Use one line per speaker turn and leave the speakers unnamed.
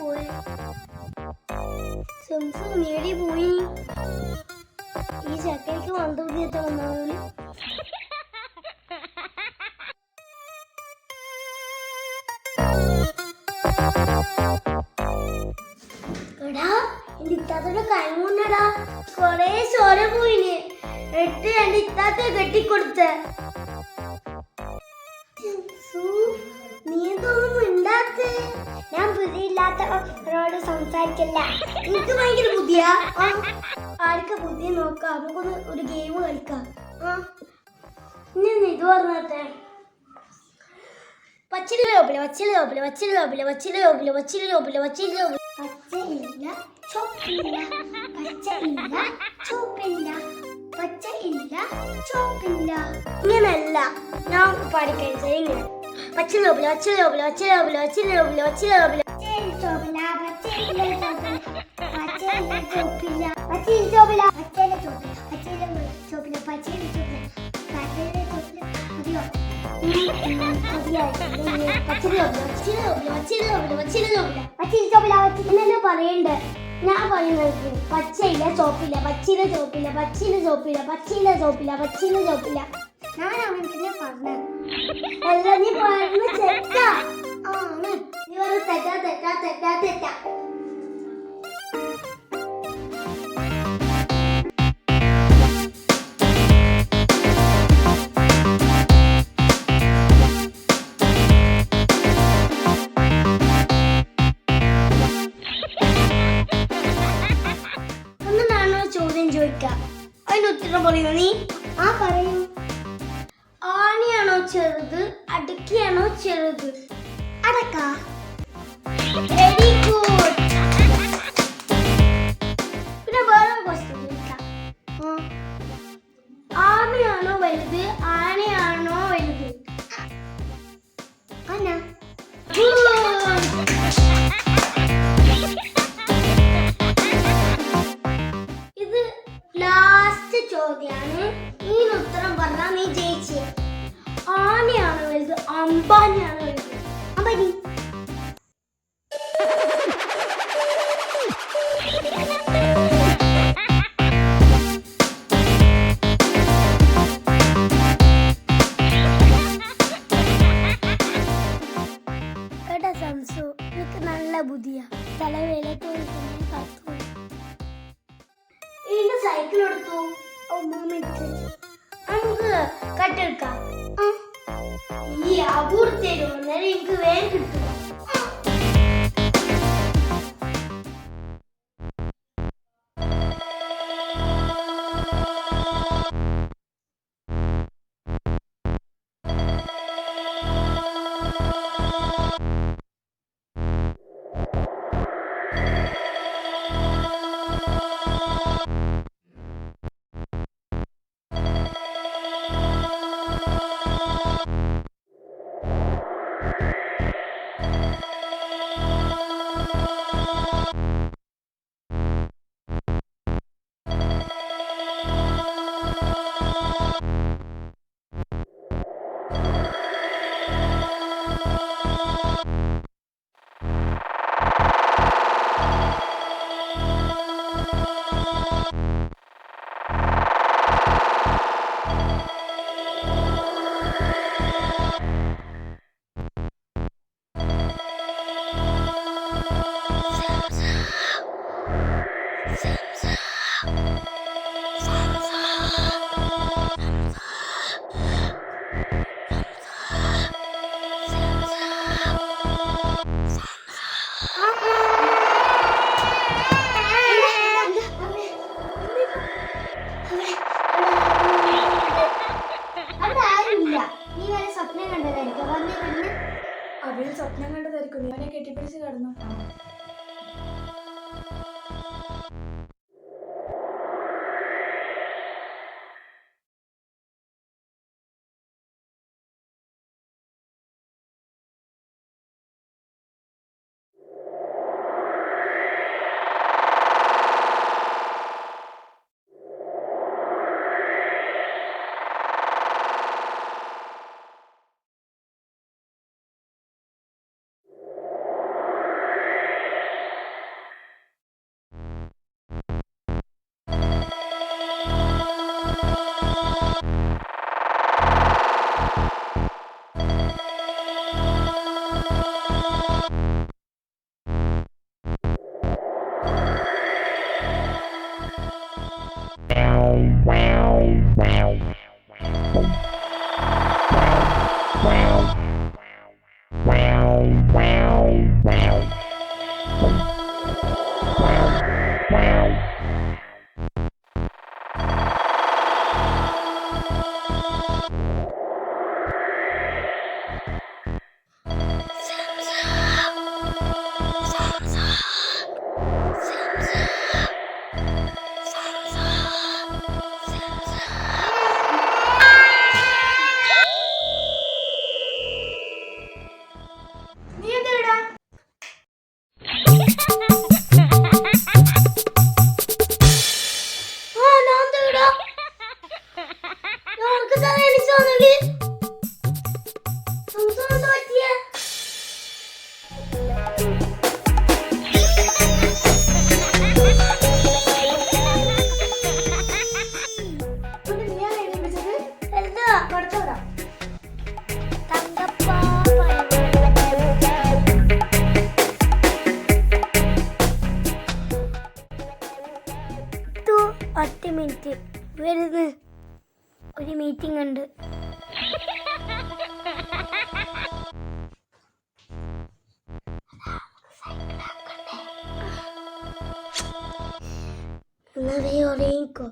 പോയി. സംസു നേടി പോയി. ഈ ചക്കയ്ക്ക് മന്ദബുദ്ധിയത്തെ വന്നാലും എടാ എന്റെ കൊറേ ചോര പോയിന്. എട്ട് എന്റെ ഇത്താത്ത കെട്ടിക്കൊടുത്ത. ഞാൻ ബുദ്ധിയില്ലാത്തവരോട് സംസാരിക്കില്ല. എനിക്ക് ഭയങ്കര ബുദ്ധിയാ? ആർക്കാ ബുദ്ധി നോക്കാം? നമുക്കൊന്ന് ഒരു ഗെയിം കളിക്കാം. ഇനി ഇത് പറഞ്ഞത്തെ പച്ചില ലോപ്പില പച്ചില ലോപ്പില പച്ചില ലോപ്പില പച്ചില ലോപ്പില പച്ചില ലോപ്പില പച്ചില ലോപ്പില പച്ചയില്ല ചോപ്പില്ല പച്ചയില്ല ചോപ്പില്ല പച്ചയില്ല ചോപ്പില്ല ഇങ്ങനല്ല. ഞാൻ പാടിക്കഴിച്ചത് ഇങ്ങനെ. പച്ചയില്ല ചോപ്പില്ല പച്ചയില്ല ചോപ്പില്ല പച്ചയില്ല ചോപ്പില്ല പച്ചയില്ല ചോപ്പില്ല മതിയോ എന്നല്ലേ പറയണ്ട് ഞാൻ പറയുന്നത് പച്ചയില്ല ചോപ്പില്ല പച്ചില ചോപ്പില്ല പച്ചില ചോപ്പില്ല പച്ചില ചോപ്പില്ല പച്ചില ചോപ്പില്ല ഞാൻ അങ്ങനെ തന്നെ പറഞ്ഞു അല്ല നീ പറഞ്ഞു തെറ്റാ. ആണ് നീ പറഞ്ഞ തെറ്റാ തെറ്റാ തെറ്റാ തെറ്റാ. ചോദ്യം ചോദിക്കാം. അതിന് ഉത്തരം പറയുമോ നീ? ആ പറയൂ. ചെറുത് അടുക്കിയാണോ ചെറുത്? അടക്ക. വെരി ഗുഡ് പിന്നെ വേറെ ക്വസ്റ്റ്യൻ ചോദിക്കാം. ആ. ആമയാണോ വലുത്? ആനയാണോ വലുത്? ആന. ഇത് ലാസ്റ്റ് ചോദ്യാണ്. ഈ ഉത്തരം പറഞ്ഞാൽ നീ ജയിച്ചേ. ആനയാണ് വലുത്. അമ്പാനിയാണ് വലുത്. അമ്പാനി. സംസു? നല്ല ഇതിന്റെ സൈക്കിൾ എടുത്തു. നമുക്ക് കട്ടെടുക്കാം ഈ അപൂർത്തേരും എനിക്ക് വേഗം കിട്ടും. Wow. മിനിറ്റ് വരുന്ന് ഒരു മീറ്റിംഗ് ഉണ്ട്. എന്നാ വേഗം